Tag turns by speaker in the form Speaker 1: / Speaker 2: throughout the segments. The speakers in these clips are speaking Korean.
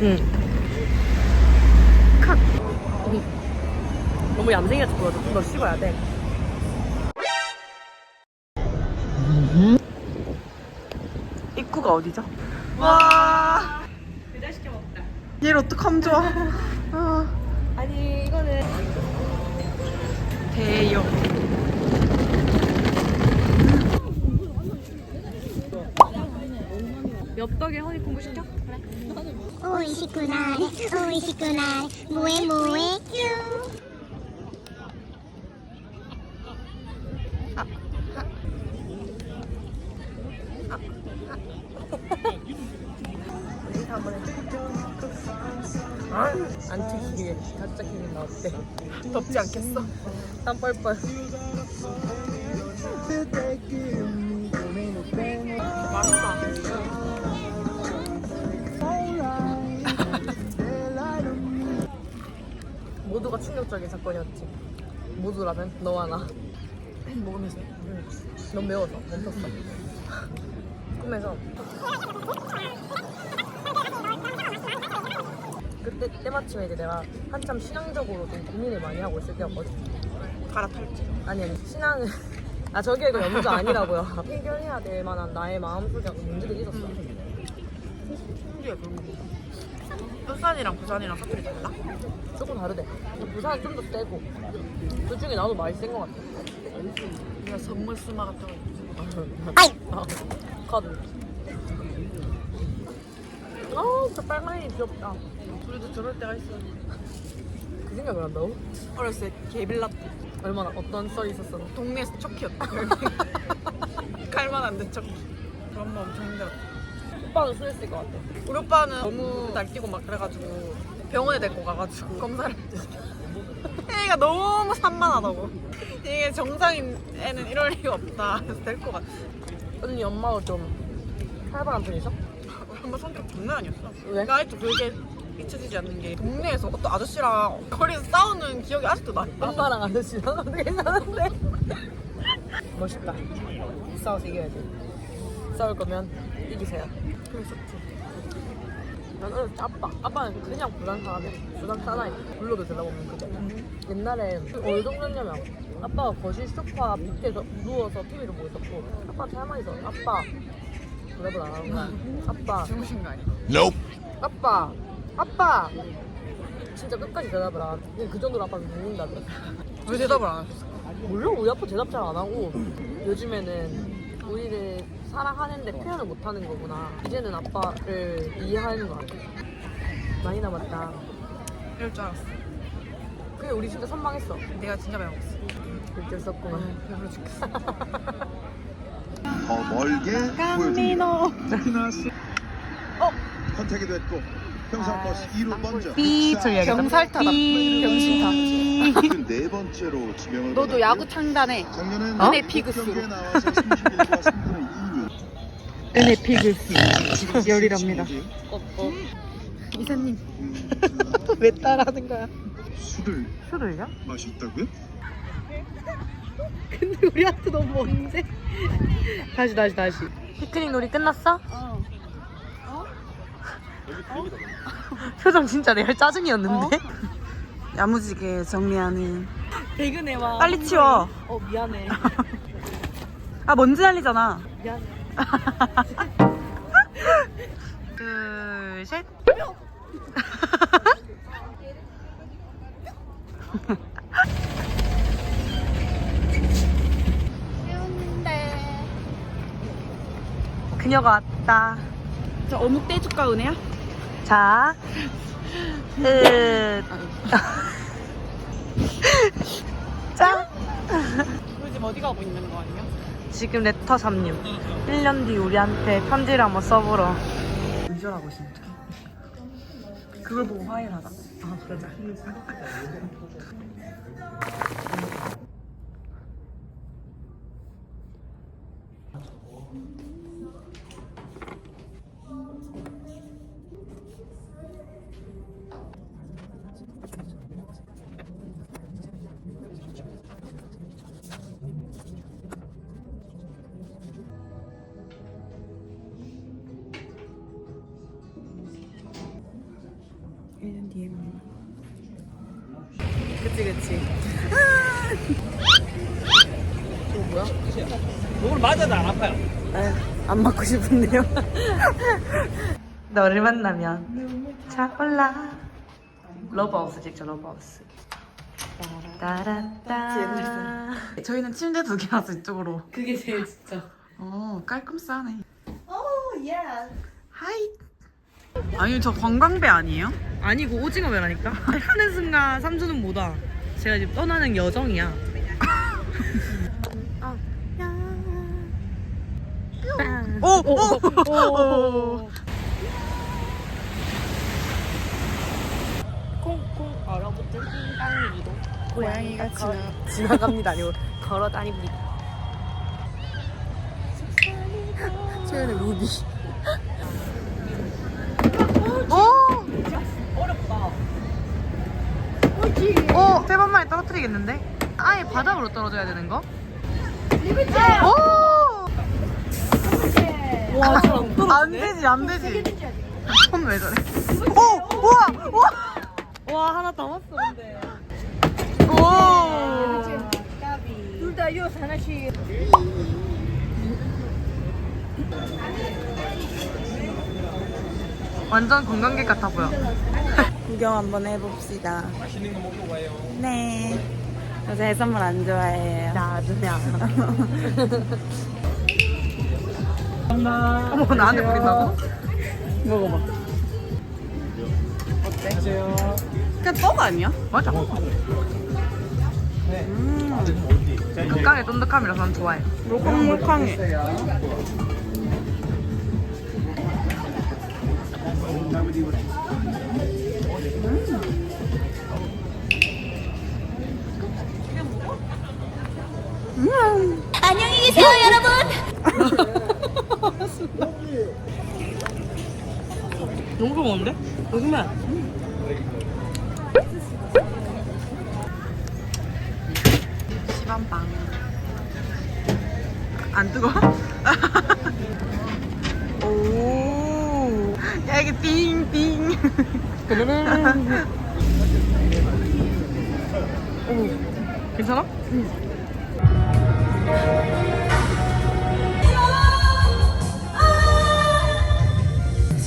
Speaker 1: 응. 칵. 너무 얌생이같이 보여서 너 식어야 돼. 음? 입구가 어디죠? 와.
Speaker 2: 배달 시켜 먹자.
Speaker 1: 얘를 어떡함 좋아. 아.
Speaker 2: 아니 이거는
Speaker 1: 대형.
Speaker 2: 엽떡에 허니콤보 시켜?
Speaker 3: 그래. 오이시쿠나레
Speaker 1: 오이시쿠나레 뭐해 뭐해 큐 안 튀기게 가짜 기분 나 어때? 덥지 않겠어? 땀 뻘뻘 맛있다 충격적인 사건이었지. 모두 라면 너와 나. 먹으면서. 응. 너무 매워서 멈췄어. 꿈에서 그때 때마침에 이제 내가 한참 신앙적으로 좀 고민을 많이 하고 있을 때였거든. 갈아탈지. 아니 아니 신앙을 아 저게 그 염두 아니라고요. 해결해야 될 만한 나의 마음속에 문제들이 있었어.
Speaker 4: 신기해 그런 거. 부산이랑 부산이랑 사투리 달라?
Speaker 1: 조금 다르대. 부산은 좀 더 세고 그 중에 나도 많이 센 것 같아.
Speaker 4: 내가 선물 수마 같은 거.
Speaker 1: 아, 카드. 아우 저 빨강이 귀엽다.
Speaker 4: 우리도 저럴 때가 있어.
Speaker 1: 그 생각을 한다고?
Speaker 4: 어렸을 때 개빌라떼.
Speaker 1: 얼마나 어떤 썰이 있었어?
Speaker 4: 동네에서 척키였다. 칼만 안 된 척키. 그런 거 엄청 힘들었다.
Speaker 1: 오빠는 술했을 것 같아.
Speaker 4: 우리 오빠는 너무 날뛰고 막 그래가지고 병원에 데리고 가가지고 검사를 애가 너무 산만하다고 이게 정상인 애는 이럴 리가 없다 그래서 데리고 갔지
Speaker 1: 언니 엄마도 좀 활발한 편이셔?
Speaker 4: 우리 엄마 성격 장난 아니었어
Speaker 1: 왜?
Speaker 4: 내가 아직도 그게 잊혀지지 않는 게 동네에서 어떤 아저씨랑 거리에서 싸우는 기억이 아직도 나
Speaker 1: 엄마랑 아저씨랑 괜찮은데? 멋있다. 싸워서 이겨야지. 싸울 거면 이기세요.
Speaker 4: 그랬었지
Speaker 1: 난 어렸을 때 아빠. 아빠는 그냥 부산 사람이야. 부산 사나이. 불러도 들어보면 그게. 옛날에 어느 정도냐면 아빠가 거실 소파 밑에서 누워서 TV를 보고 있었고 할 말이 있어. 아빠. 대답을 안 하는 거야. 아빠.
Speaker 4: 주무신 거 아니야?
Speaker 1: 아빠. 아빠. 진짜 끝까지 대답을 안 해. 그 정도로 아빠는 죽는다 그랬어.
Speaker 4: 왜 대답을 안 하셨어?
Speaker 1: 물론 우리 아빠 대답 잘 안 하고 요즘에는 우리를 사랑하는데 표현을 못 하는 거구나. 이제는 아빠를 이해하는 거 같아. 많이 남았다.
Speaker 4: 이럴 줄 알았어
Speaker 1: 그게 우리 진짜 선망했어.
Speaker 4: 내가 진짜 많이 먹었어
Speaker 1: 없구만.
Speaker 4: 배불러 죽겠어
Speaker 5: 더 멀게 보여줍니다. 피나스
Speaker 1: 어?
Speaker 5: 컨택이 됐고 평상 버스 2루 먼저
Speaker 1: 삐 소리야겠다.
Speaker 4: 병살타다 병신타
Speaker 5: 네 번째로 지명을
Speaker 2: 너도
Speaker 5: 받았고요.
Speaker 2: 야구 창단해.
Speaker 5: 작년엔
Speaker 2: 은혜 피그스로.
Speaker 5: 경기에 나와서 31과 3분의 2루
Speaker 2: 은혜 피글스 열이랍니다.
Speaker 1: 어, 어.
Speaker 2: 이사님.
Speaker 1: 왜 따라하는 거야?
Speaker 5: 술을
Speaker 1: 술을요?
Speaker 5: 마셨다고요?
Speaker 2: 근데 우리한테 너무 먼데. 다시 다시 다시.
Speaker 1: 피크닉 놀이 끝났어?
Speaker 2: 어.
Speaker 1: 표정 진짜 레알 짜증이었는데?
Speaker 2: 야무지게 정리하는. 퇴근해와.
Speaker 1: 빨리 치워.
Speaker 2: 어 미안해.
Speaker 1: 아 먼지 날리잖아.
Speaker 2: 미안해.
Speaker 1: 둘, 셋. 그녀가 왔다.
Speaker 2: 자 어묵 떼줄까 은혜야?
Speaker 1: 자, 끝. 짠.
Speaker 4: 우리 지금 어디 가고 있는 거 아니야?
Speaker 1: 지금 레터 36. 1년 뒤 우리한테 편지를 한번 써보러. 의절하고 있으면 어떡해? 그걸 보고 화해를 하자. 아, 그러자. 그치 그치.
Speaker 6: 이거 뭐야? 이걸 맞아도 안 아파요.
Speaker 1: 아, 안 맞고 싶은데요? 너를 만나면 차올라. 러브하우스 찍죠 러브하우스.
Speaker 7: 저희는 침대 두 개라서 이쪽으로.
Speaker 1: 그게 제일 진짜.
Speaker 7: 어 깔끔 싸네. 오예 oh, 하이. 아니 저 관광배 아니에요?
Speaker 1: 아니고 오징어배라니까. 하는 순간 삼촌은 뭐다. 제가 지금 떠나는 여정이야.
Speaker 7: 오! 오! 오!
Speaker 1: 콩콩 얼어붙은 흰강 위로
Speaker 7: 고양이가 지나.
Speaker 1: 지나갑니다. 아니고 걸어 다닙니다.
Speaker 7: 최근에 루비. 오!
Speaker 1: 어렵다.
Speaker 7: 어, 세 번 만에 떨어뜨리겠는데? 아예 바닥으로 떨어져야 되는 거? 오!
Speaker 1: 와, 저안
Speaker 7: 안 되지, 안 되지. 손 왜 저래? 오! 우와! 우와!
Speaker 1: 와, 하나 남았어, 근데.
Speaker 7: 오!
Speaker 6: 둘다 이어서 하나씩.
Speaker 7: 완전 관광객 같아 보여.
Speaker 8: 구경 한번 해봅시다. 맛있는 거 먹고 가요. 네. 저 해산물 안 좋아해요.
Speaker 1: 나도야.
Speaker 7: 어머, 나한테 뿌린다고?
Speaker 8: 먹어봐. 어때? 그냥 떡 아니야?
Speaker 7: 맞아. 극강의 쫀득함이라서 난 좋아해.
Speaker 8: 물컹물컹해.
Speaker 3: 안녕히 계세요, 여러분.
Speaker 1: 너무 좋은데? 요즘에
Speaker 7: 시밤빵. 안 뜨거? 오. 야, 이게 띵띵.
Speaker 1: 괜찮아?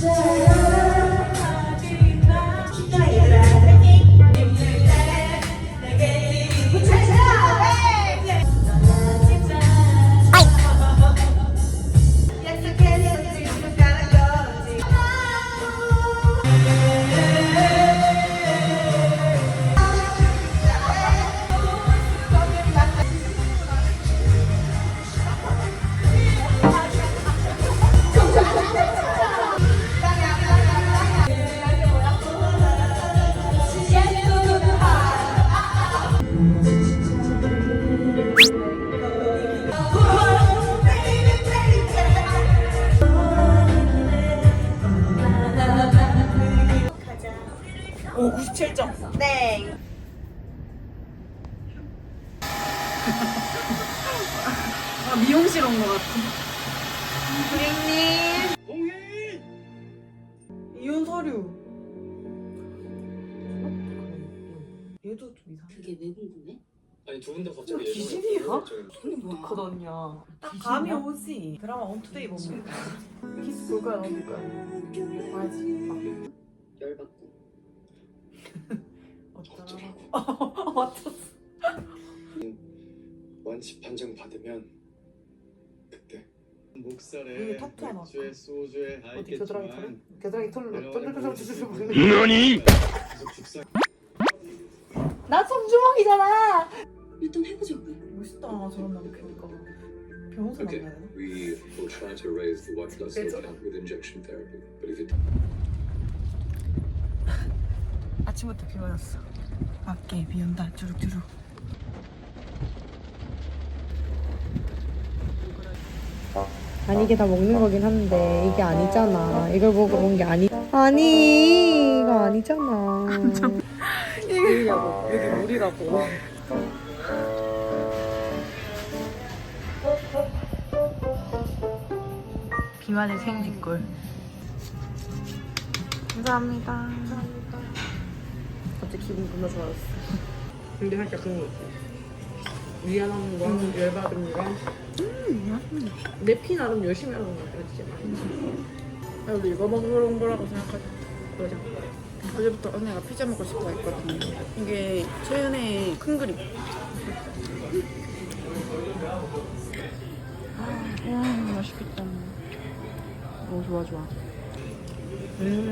Speaker 7: 아,
Speaker 1: 이혼 서류. 얘도 좀 이상해.
Speaker 9: 그게 왜 궁금해?
Speaker 10: 아니 두 분 다 갑자기
Speaker 1: 귀신이야?
Speaker 10: 예정을
Speaker 1: 똑하더냐. 딱 감이 오지. 드라마 원투데이 보면. 키스 볼 거야, 너볼 거야? 봐야지.
Speaker 10: 열받고
Speaker 1: 어쩌라고. 어쩌
Speaker 10: 원칙 판정 받으면 목살에
Speaker 1: 타투.
Speaker 10: 맥주에 소주에 다
Speaker 1: 어디 겨드랑이 털어?
Speaker 10: 있겠지만
Speaker 1: 겨드랑이 털로
Speaker 10: 내가
Speaker 1: 쫄쫄쫄쫄쫄
Speaker 10: 원래
Speaker 1: 보이는
Speaker 10: 계속 죽상
Speaker 1: 나 손주먹이잖아.
Speaker 9: 일단 해보자고.
Speaker 1: 멋있다 저런 남편니까 변호사
Speaker 11: Okay,
Speaker 1: 만나야 되나?
Speaker 11: we will try to raise the white blood cell
Speaker 1: It's-
Speaker 11: count with injection therapy. But if it
Speaker 7: 아침부터 비 맞았어. 밖에 비 온다. 주룩주룩.
Speaker 6: 아니 이게 다 먹는 거긴 한데 이게 아니잖아. 이걸 보고 온 게 아니. 아니 이거 아니잖아.
Speaker 1: 여기냐고 여기 물이라고.
Speaker 7: 비만의 생쥐꿀. 감사합니다.
Speaker 1: 갑자기 기분 겁나 좋아졌어. 근데 살짝 그런 거 있어.
Speaker 12: 미안한 거, 열받은 거. 내피 나름 열심히 하는 거 같지.
Speaker 7: 나도 이거 먹으러 온 거라고 생각하지.
Speaker 12: 맞아.
Speaker 7: 어제부터 언니가 피자 먹고 싶어 했거든요. 이게 최은의 큰 그림. 아, 맛있겠다. 오, 좋아, 좋아.
Speaker 12: 음.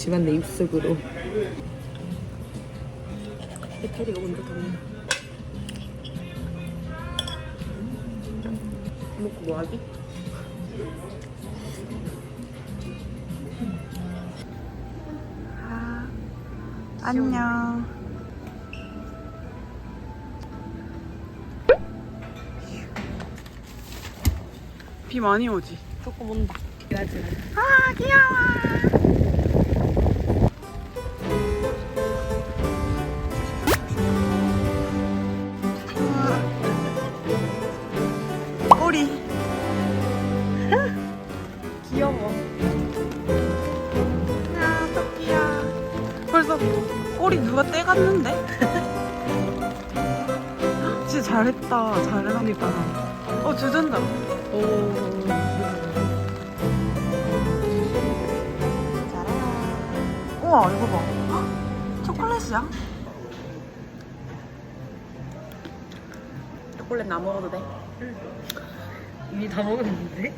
Speaker 12: 그치만 내 입속으로.
Speaker 7: 배터리가 먼저 닿네.
Speaker 12: 먹고 뭐하지?
Speaker 7: 안녕. 비 많이 오지?
Speaker 12: 조금 온다.
Speaker 7: 아, 귀여워. 진짜 잘했다. 잘해놨다. 어, 주전자. 우와 이거 봐 헉, 초콜릿이야? 초콜릿 나 먹어도 돼?
Speaker 12: 이미 다 먹었는데?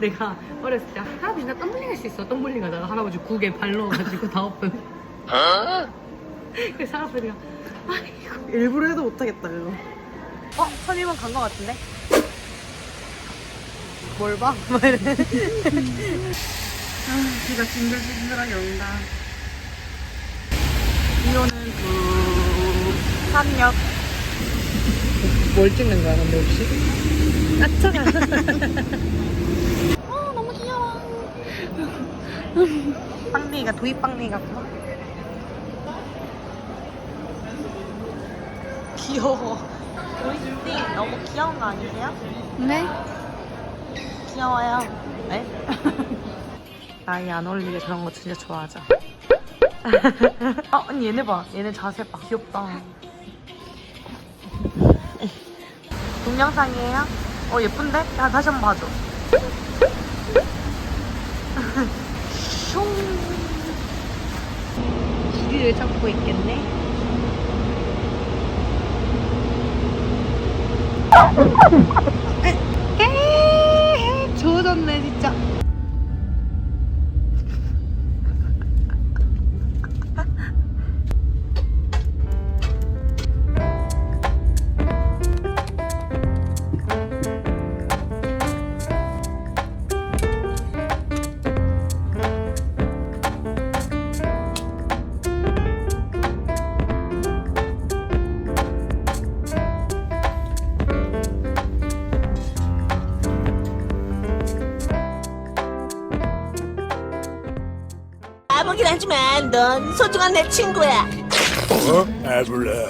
Speaker 12: 내가 어렸을 때 할아버지 나 덤블링 할 수 있어 덤블링 하다가 할아버지 국에 발 넣어가지고 다 엎은 그래서 할아버지가
Speaker 7: 일부러 해도 못하겠다 이거
Speaker 12: 어? 선임은 간거 같은데? 뭘 봐? 막 이래
Speaker 7: 비가 징글징글하게 온다 비 오는 부산역
Speaker 12: 뭘 찍는 거야 근데 혹시?
Speaker 7: 빵댕이가 도입빵댕이 같구 귀여워 우리 띠 너무 귀여운 거 아니세요?
Speaker 1: 네?
Speaker 7: 귀여워요 네? 나이 안 어울리게 그런 거 진짜 좋아하죠 아 언니 얘네 봐 얘네 자세 봐 귀엽다 동영상이에요? 어 예쁜데? 야 다시 한 번 봐줘
Speaker 1: 길이를 찾고 있겠네. 조졌네 진짜.
Speaker 3: 넌 소중한 내 친구야.
Speaker 13: 어? 아블라